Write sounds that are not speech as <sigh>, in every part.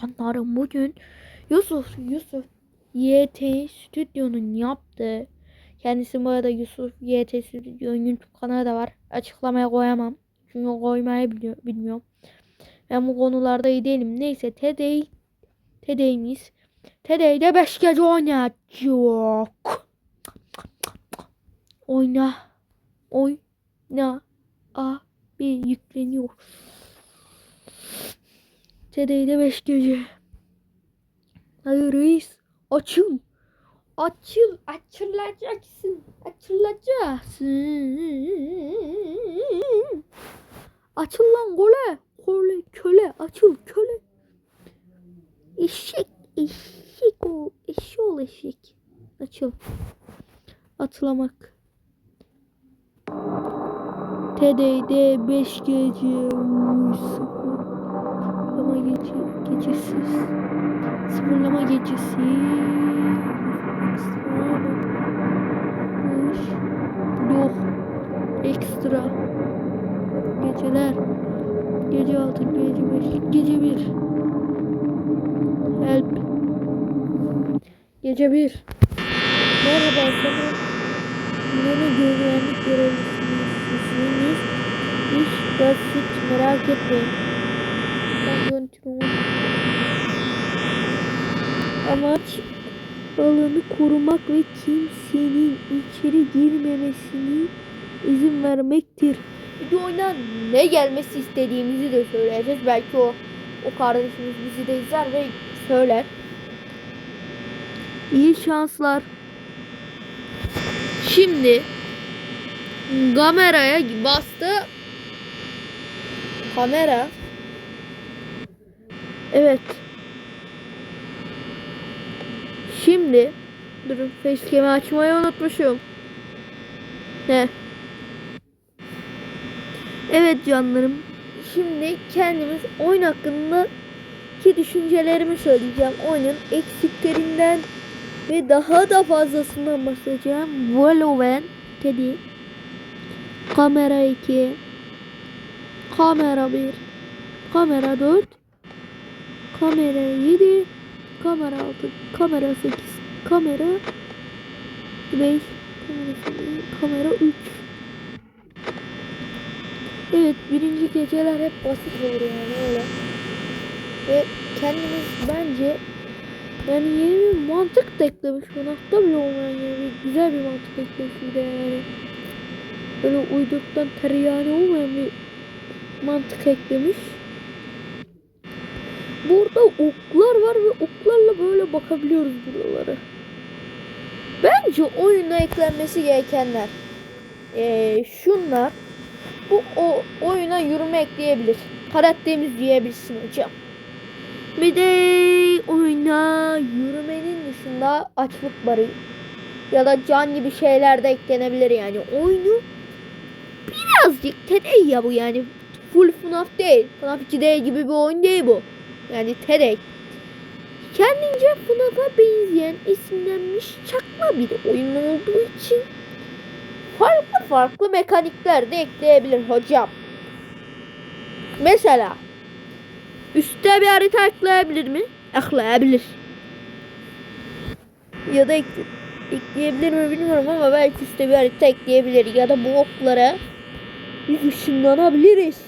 Canlarım bugün Yusuf Yusuf YT Stüdyo'nun yaptığı kendisi bu arada Yusuf YT Stüdyo'nun YouTube kanalı da var. Açıklamaya koyamam. Çünkü koymayı biliyor, bilmiyorum. Ben bu konularda iyi değilim. Neyse TD TD'miz TD'de 5 gece oynayacak. Oyna. Oyna. Abi yükleniyor. TD'de 5 gece. Hayır reis. Açıl. Açıl. Açılacaksın. Açılacaksın. Açıl lan kole. Kole köle. Açıl köle. Eşek. Eşek o. Eşek ol eşek. Açıl. Atlamak. TD'de 5 gece. Uy, sıfır. Ama gece, gecesiz. Sıfırlama gecesi. Yok. Ekstra. Geceler. Gece altı, gece beş, gece bir. Help. Gece bir. Merhaba sana. Yeni güvenlik görevlisiniz. İş basit merak etmeyin. Ben Amaç alanı korumak ve kimsenin içeri girmemesini izin vermektir. Videoyla ne gelmesi istediğimizi de söyleyeceğiz. Belki o o kardeşimiz bizi de izler ve söyler. İyi şanslar. Şimdi kameraya bastı. Kamera. Evet. Şimdi durun facecam'i açmayı unutmuşum. Ne? Evet canlarım. Şimdi kendimiz oyun hakkında ki düşüncelerimi söyleyeceğim. Oyunun eksiklerinden ve daha da fazlasından bahsedeceğim. Valorant dedi. Kamera 2 Kamera 1 Kamera 4 Kamera 7 Kamera 6 Kamera 8 Kamera 5 Kamera 8 Kamera 3 Evet birinci geceler hep basit olur yani öyle. Ve kendimiz bence yani yeni bir mantık da eklemiş. Mantıkta bile olmayan bir güzel bir mantık eklemiş bir de yani. Böyle uyduktan tereyağını olmayan bir mantık eklemiş. Burada oklar var ve oklarla böyle bakabiliyoruz buralara. Bence oyuna eklenmesi gerekenler. Ee, şunlar. Bu o oyuna yürüme ekleyebilir. Karakterimiz diyebilirsin hocam. Bir de oyuna yürümenin dışında açlık barı ya da can gibi şeyler de eklenebilir yani. Oyunu birazcık tedey ya bu yani. Full FNAF değil. FNAF 2 değil gibi bir oyun değil bu. Yani tedey. Kendince FNAF'a benzeyen isimlenmiş çakma bir oyun olduğu için farklı farklı mekanikler de ekleyebilir hocam. Mesela üstte bir harita ekleyebilir mi? Ekleyebilir. Ya da ekle, ekleyebilir mi bilmiyorum ama belki üstte bir harita ekleyebilir ya da bu oklara biz ışınlanabiliriz.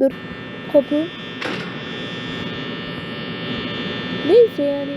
Dur kapı. Neyse yani.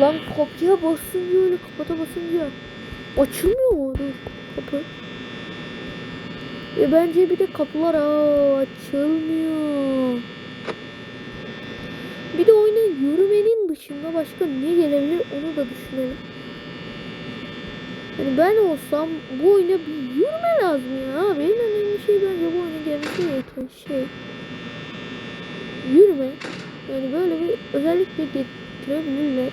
Lan kapıya basınca öyle kapata basınca açılmıyor mu? Dur kapı. Ve bence bir de kapılar aa, açılmıyor. Bir de oyuna yürümenin dışında başka ne gelebilir onu da düşünelim. Yani ben olsam bu oyuna bir yürüme lazım ya. Benim önemli şey bence bu oyuna gelmesi gereken şey. Yürüme. Yani böyle bir özellik de getirebilirler.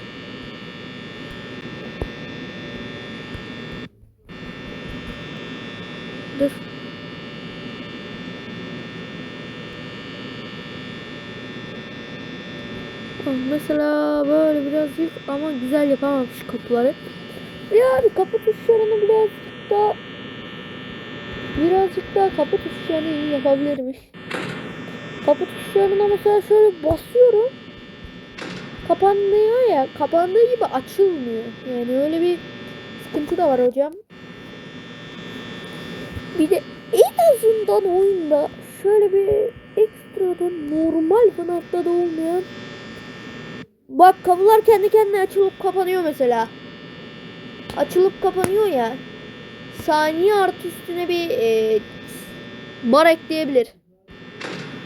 Dur. Bak Mesela böyle birazcık ama güzel yapamamış kapıları. Ya bir kapı tuşlarını birazcık daha birazcık daha kapı tuşlarını iyi yapabilirmiş. Kapı tuşlarına mesela şöyle basıyorum. Kapanıyor ya. Kapandığı gibi açılmıyor. Yani öyle bir sıkıntı da var hocam. Bir de en azından oyunda şöyle bir ekstradan normal kanatta da olmayan Bak kapılar kendi kendine açılıp kapanıyor mesela. Açılıp kapanıyor ya. Saniye artı üstüne bir e, bar ekleyebilir.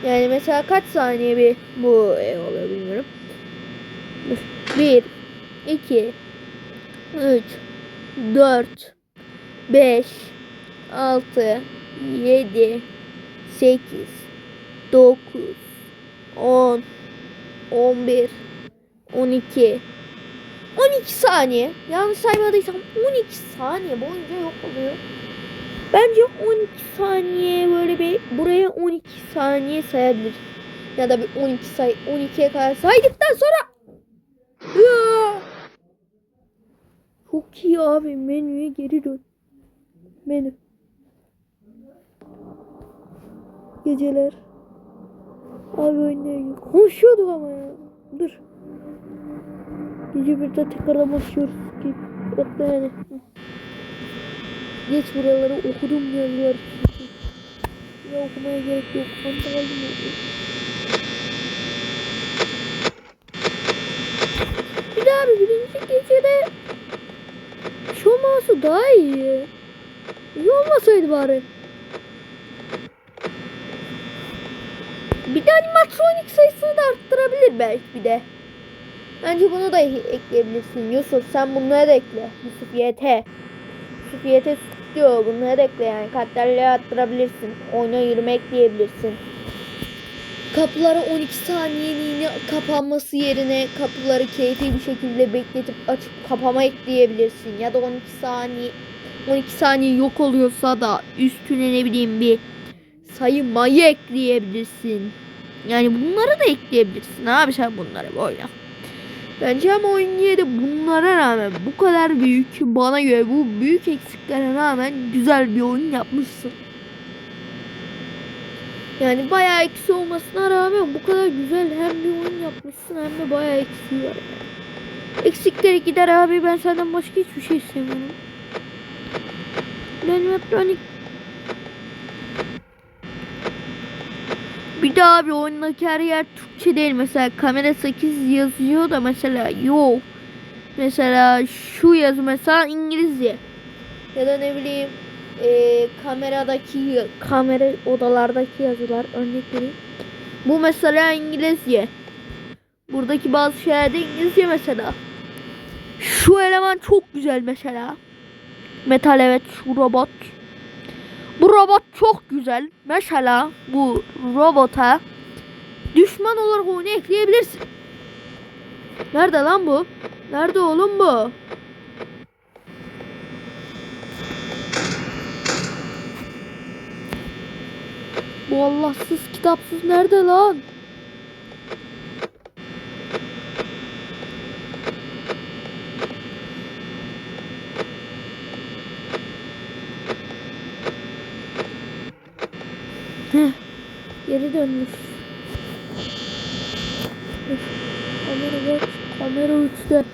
Yani mesela kaç saniye bir bu e, oluyor bilmiyorum. 1 2 3 4 5 6 7 8 9 10 11 12 12 saniye. Yanlış saymadıysam 12 saniye boyunca yok oluyor. Bence 12 saniye böyle bir buraya 12 saniye sayabilir. Ya da bir 12 say 12'ye kadar saydıktan sonra Ya! Çok iyi abi menüye geri dön. Menü. Geceler. Abi oynayın. Konuşuyorduk ama ya. Dur. Gece birde tekrardan başlıyoruz. Bekle yani. Geç buraları okudum yazılar. Ya okumaya gerek yok. Fanta aldım. Bir daha bir birinci gecede şu olması daha iyi. İyi olmasaydı bari. Bir de animatronik sayısını da arttırabilir belki bir de. Bence bunu da ekleyebilirsin. Yusuf sen bunları da ekle. Yusuf YT. Yusuf YT diyor. Bunları ekle yani. Karakterleri arttırabilirsin. Oyuna yürüme ekleyebilirsin. Kapıları 12 saniyeliğine kapanması yerine kapıları keyifli bir şekilde bekletip açıp kapama ekleyebilirsin. Ya da 12 saniye 12 saniye yok oluyorsa da üstüne ne bileyim bir sayı mayı ekleyebilirsin. Yani bunları da ekleyebilirsin abi sen bunları böyle. Bence ama oyun yine de bunlara rağmen bu kadar büyük bana göre bu büyük eksiklere rağmen güzel bir oyun yapmışsın. Yani bayağı eksi olmasına rağmen bu kadar güzel hem bir oyun yapmışsın hem de bayağı eksiği var. Eksikleri gider abi ben senden başka hiçbir şey istemiyorum. Benim elektronik Bir daha abi oyundaki her yer Türkçe değil. Mesela kamera 8 yazıyor da mesela yok. Mesela şu yazı mesela İngilizce. Ya da ne bileyim e, kameradaki kamera odalardaki yazılar örnek vereyim. Bu mesela İngilizce. Buradaki bazı şeyler de İngilizce mesela. Şu eleman çok güzel mesela. Metal evet şu robot. Bu robot çok güzel. Mesela bu robota düşman olarak onu ekleyebilirsin. Nerede lan bu? Nerede oğlum bu? Bu Allahsız kitapsız nerede lan? Geri dönmüş. Kamera bak, kamera uçtu.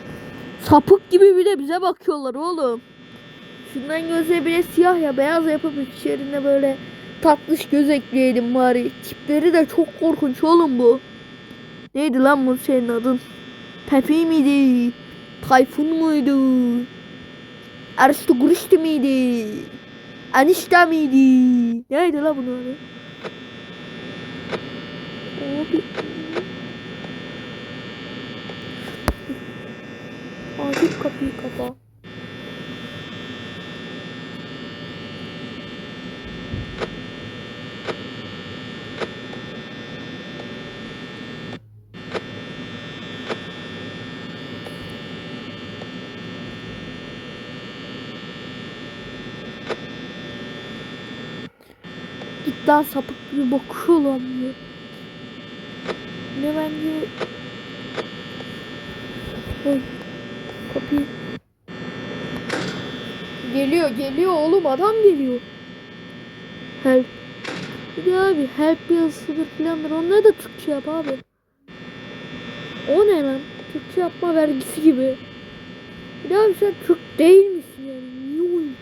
Sapık gibi bile bize bakıyorlar oğlum. Şundan gözleri bile siyah ya beyaz yapıp içlerine böyle tatlış göz ekleyelim bari. Tipleri de çok korkunç oğlum bu. Neydi lan bu senin adın? Pepe miydi? Tayfun muydu? Aristogristi miydi? Anişta miydi? Neydi lan bunun adı? Abi. Acil kapıyı kapa. Lan sapık gibi bakıyor lan diyor. Ne bence Oy. Kapıyı Geliyor geliyor oğlum adam geliyor Help Bir de abi help yazısıdır filandır. Onları da Türkçe yap abi. O ne lan? Türkçe yapma vergisi gibi. Bir de abi sen Türk değil misin yani? Niye oyun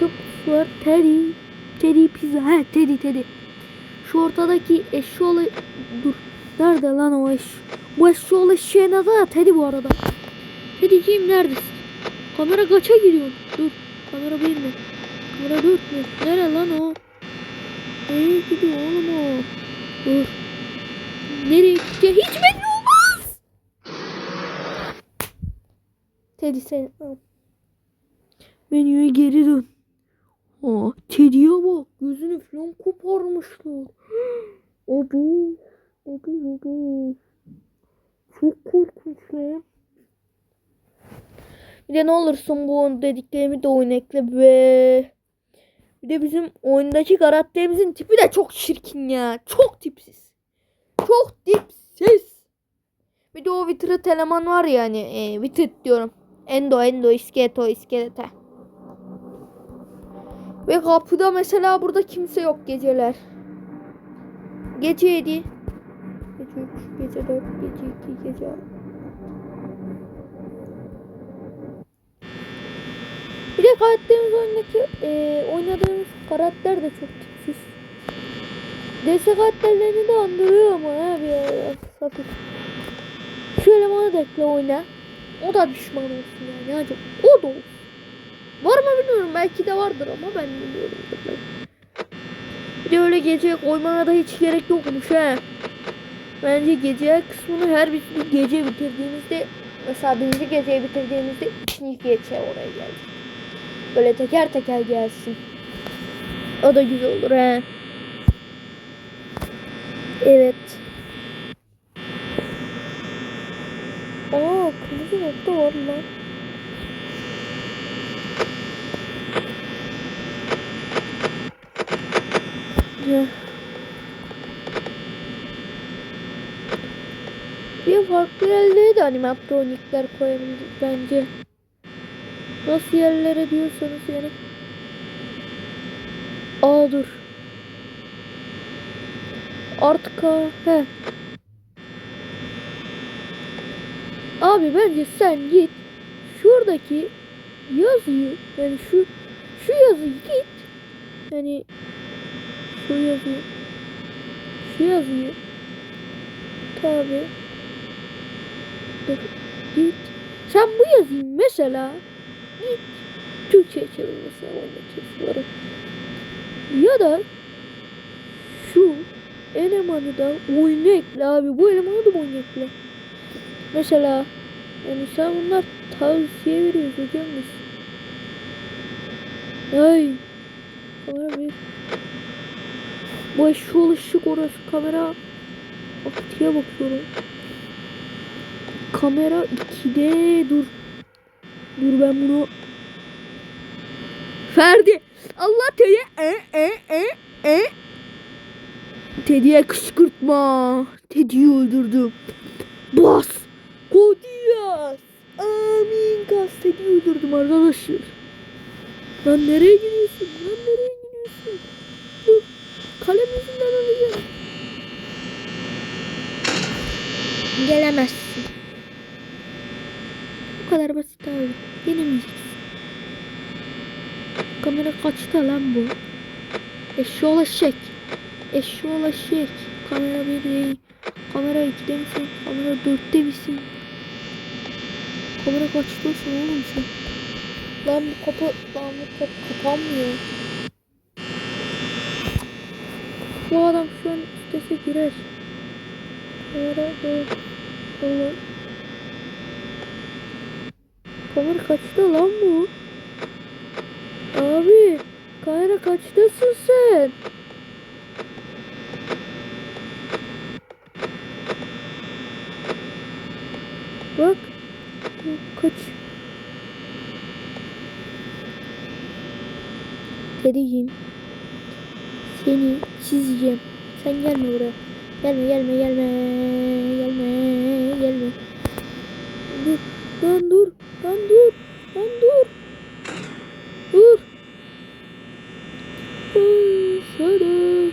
çok var. Teddy. Teddy pizza. He Teddy Teddy. Şu ortadaki eşşoğlu... Dur. Nerede lan o eş? Bu eşşoğlu eşeğin adı da Teddy bu arada. Teddy'ciğim neredesin? Kamera kaça gidiyor? Dur. Kamera bir mi? Kamera dört mü? Nere lan o? Nereye gidiyor oğlum o? Dur. Nereye gidiyor? Hiç belli olmaz. Teddy sen. Menüye geri dön. Aa, Teddy'ye bak. Gözünü falan koparmışlar. <gasps> Obu. Obu obu. Çok korkunç lan. Bir de ne olursun bu dediklerimi de oyun ekle be. Bir de bizim oyundaki karakterimizin tipi de çok çirkin ya. Çok tipsiz. Çok tipsiz. Bir de o Wither eleman var ya hani. E, Wither diyorum. Endo Endo iskeleto iskelete. Ve kapıda mesela burada kimse yok geceler. Gece 7. Gece 3, gece 4, gece 2, gece 6. Bir de karakterimiz oyundaki e, oynadığımız karakter de çok tipsiz. DS karakterlerini de andırıyor ama ha bir hafif. Şu elemanı da ekle oyna. O da düşman olsun yani. Ancak o da olsun. Var mı bilmiyorum. Belki de vardır ama ben bilmiyorum. Bir de öyle gece koymana da hiç gerek yokmuş he. Bence gece kısmını her bir gece bitirdiğimizde mesela birinci geceyi bitirdiğimizde ikinci gece oraya gelecek. Böyle teker teker gelsin. O da güzel olur he. Evet. Aa kırmızı nokta var lan. Ya. Bir farklı yerlere de animatronikler koyabiliriz bence. Nasıl yerlere diyorsanız yani. Aa dur. Artık ha. He. Abi bence sen git. Şuradaki yazıyı yani şu şu yazıyı git. Yani şu yazıyı şu yazıyı. Tabi dur git. Sen bu yazıyı mesela git Türkçe çevir mesela oradaki yazıları ya da şu elemanı da oyuna ekle abi. Bu elemanı da oyuna ekle. Mesela yani sen bunlar tavsiye veriyoruz hocam biz ay kamera bir bu eşşoğlu ışık orası kamera aktiye bakıyorum. Kamera 2'de dur. Dur ben bunu Ferdi Allah Teddy e e e e Teddy'ye kışkırtma. Teddy'yi öldürdüm. Bas. Kodiyas. Amin gaz Teddy'yi öldürdüm arkadaşlar. Lan nereye gidiyorsun? Lan nereye gidiyorsun? Dur. Kalem yüzünden alacağım. Gelemezsin. Bu kadar basit abi. Yenemeyeceksin. Kamera kaçta lan bu? Eşşoğlu eşek. Kamera bir değil. Kamera 2'de misin? Kamera 4'te misin? Kamera kaçtasın oğlum sen? Lan bu kapı, lan bu kapı kapanmıyor. Bu adam şu an istese girer. Kamera. Böyle. Kamera kaçta lan bu? Abi. Kamera kaçtasın sen? çizeceğim. Sen gelme buraya. Gelme gelme gelme. Gelme gelme. Dur. Lan dur. Lan dur. Lan dur. Dur. Sarı.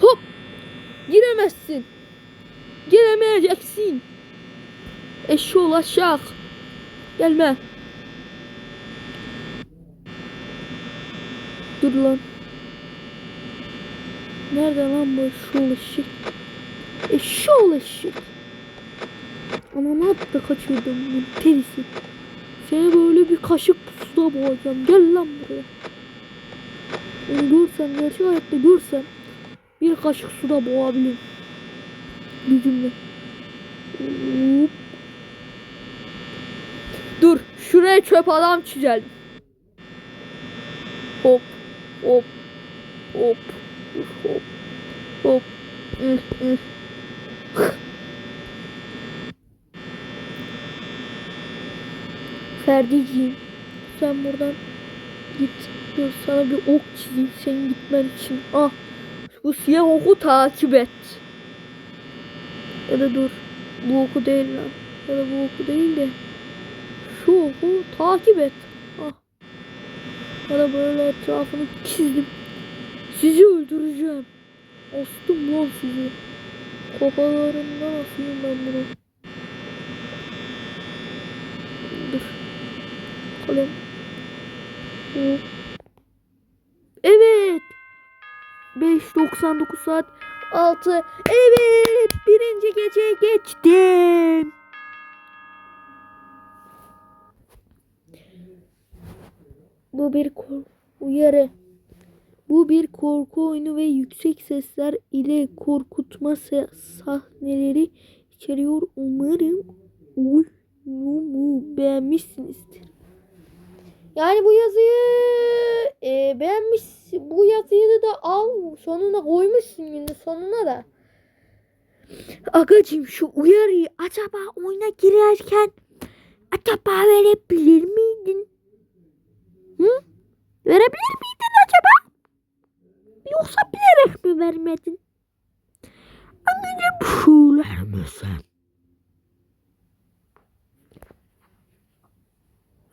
Hop. Giremezsin. Giremeyeceksin. Eşi olacak. Gelme. Dur lan. Nerede lan bu eşşoğlu eşek? Eşşoğlu eşek. Ama ne yaptı kaçırdım bu terisi. Seni böyle bir kaşık suda boğacağım. Gel lan buraya. Onu görsem gerçek hayatta görsem bir kaşık suda boğabilirim. Gücümle. Hop. Dur şuraya çöp adam çizelim. Hop hop hop hop. Ferdiciğim sen buradan git. Dur sana bir ok çizeyim senin gitmen için. Ah bu siyah oku takip et. Ya da dur bu oku değil lan. Ya da bu oku değil de şu oku takip et. Ah. Ya da böyle etrafını çizdim. Sizi öldüreceğim. Astım lan sizi. Kafalarından asayım ben bunu. Dur. Kalem. Hop. Evet. 5.99 saat 6. Evet. Birinci gece geçtim. Bu bir uyarı. Bu bir korku oyunu ve yüksek sesler ile korkutma sahneleri içeriyor. Umarım oyunumu beğenmişsinizdir. Yani bu yazıyı e, beğenmiş, bu yazıyı da al sonuna koymuşsun günün sonuna da. Agacım şu uyarıyı acaba oyuna girerken acaba verebilir miydin? Hı? Verebilir miydin? Yoksa bilerek mi vermedin? Anneciğim söyler misin?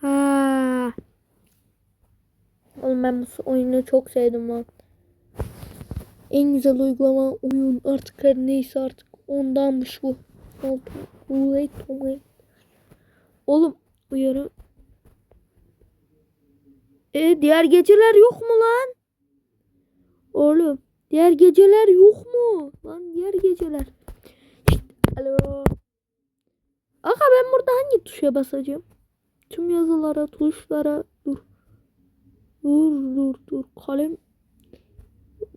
Ha. Oğlum ben bu oyunu çok sevdim lan. En güzel uygulama oyun artık her neyse artık ondanmış bu. Wait, wait. Oğlum uyarı. E diğer geceler yok mu lan? Oğlum diğer geceler yok mu? Lan diğer geceler. Alo. Aga ben burada hangi tuşa basacağım? Tüm yazılara, tuşlara dur. Dur dur dur kalem.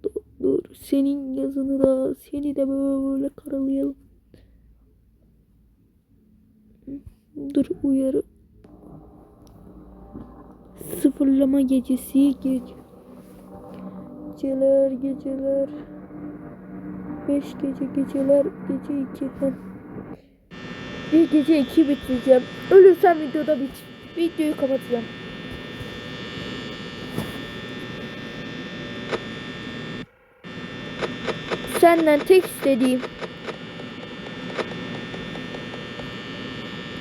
Dur, dur. Senin yazını da seni de böyle karalayalım. Dur uyarı. Sıfırlama gecesi gece. Geceler geceler. Beş gece geceler gece iki. Heh. Bir gece iki bitireceğim. Ölürsem videoda bit. Videoyu kapatacağım. Senden tek istediğim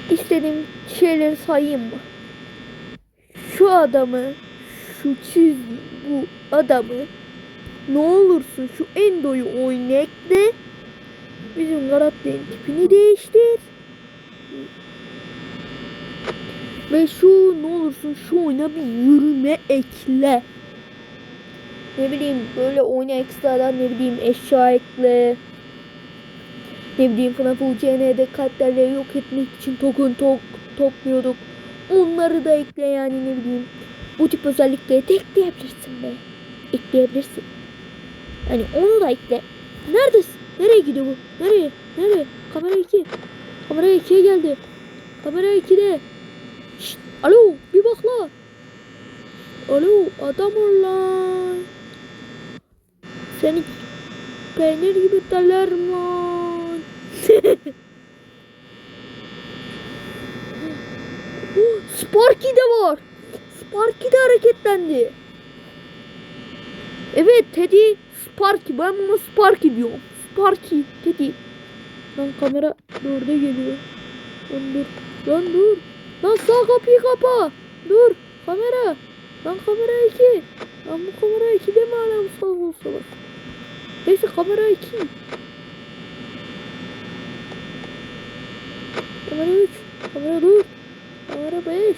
istediğim şeyleri sayayım mı? Şu adamı şu çiz bu adamı ne olursun şu Endo'yu oynayakla bizim karakterin tipini değiştir. Ve şu ne olursun şu oyuna bir yürüme ekle. Ne bileyim böyle oyuna ekstradan ne bileyim eşya ekle. Ne bileyim FNAF UCN'de karakterleri yok etmek için token tok topluyorduk. Onları da ekle yani ne bileyim. Bu tip özellikleri de ekleyebilirsin be. Ekleyebilirsin. Hani onu da ekle. Neredesin? Nereye gidiyor bu? Nereye? Nereye? Kamera 2. Kamera 2'ye geldi. Kamera 2'de. Şşt, alo bir bak la. Alo adam ol lan. Seni peynir gibi tellerim lan. <laughs> Oh, Sparky de var. Sparky de hareketlendi. Evet Teddy Sparky. Ben buna Sparky diyorum. Sparky Teddy. Lan kamera dörde geliyor. Lan dur. Lan dur. Lan sağ kapıyı kapa. Dur. Kamera. Lan kamera 2. Lan bu kamera 2 de mi hala sağ olsa bak. Neyse kamera 2. Kamera 3. Kamera dur. Kamera 5.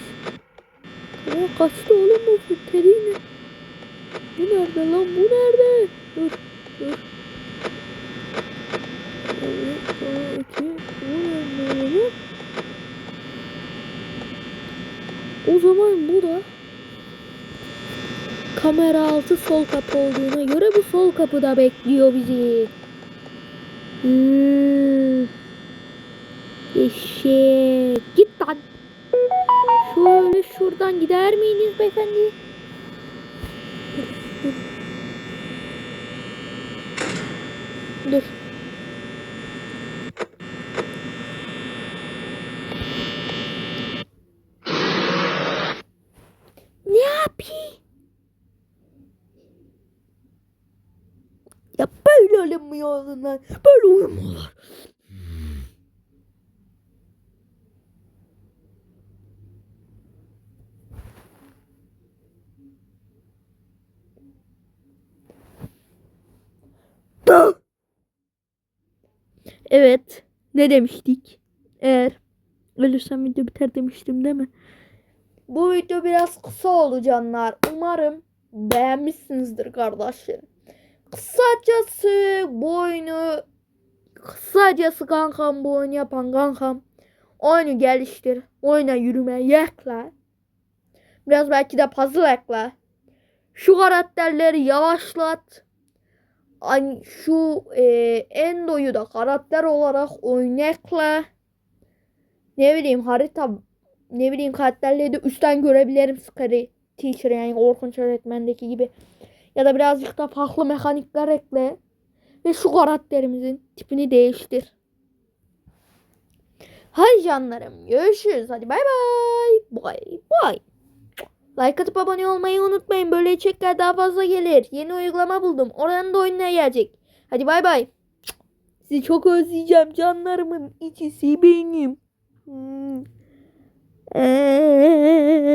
Kamera kaçtı oğlum bu filtreliğine. Bu nerede lan bu nerede? O zaman bu da kamera altı sol kapı olduğuna göre bu sol kapıda bekliyor bizi. Hmm. Eşek. Git lan. Şöyle şuradan gider miydiniz beyefendi? Dur, Dur. Dur. Ne yapayım? Ya lan. Böyle uyumuyorlar. Evet. Ne demiştik? Eğer ölürsem video biter demiştim değil mi? Bu video biraz kısa oldu. Umarım beğenmişsinizdir kardeşlerim. Kısacası bu oyunu kısacası kankam bu oyunu yapan kankam oyunu geliştir. Oyuna yürüme ekle. Biraz belki de puzzle ekle. Şu karakterleri yavaşlat. Hani şu e, Endo'yu da karakter olarak oyuna ekle. Ne bileyim harita ne bileyim karakterleri de üstten görebilirim Scary Teacher yani Orkunç öğretmendeki gibi. Ya da birazcık da farklı mekanikler ekle. Ve şu karakterimizin tipini değiştir. Hadi canlarım görüşürüz. Hadi bay bay. Bay bay. Like atıp abone olmayı unutmayın. Böyle içerikler daha fazla gelir. Yeni uygulama buldum. Oradan da oyuna gelecek. Hadi bay bay. Sizi çok özleyeceğim canlarımın içisi benim. Hmm. Eee.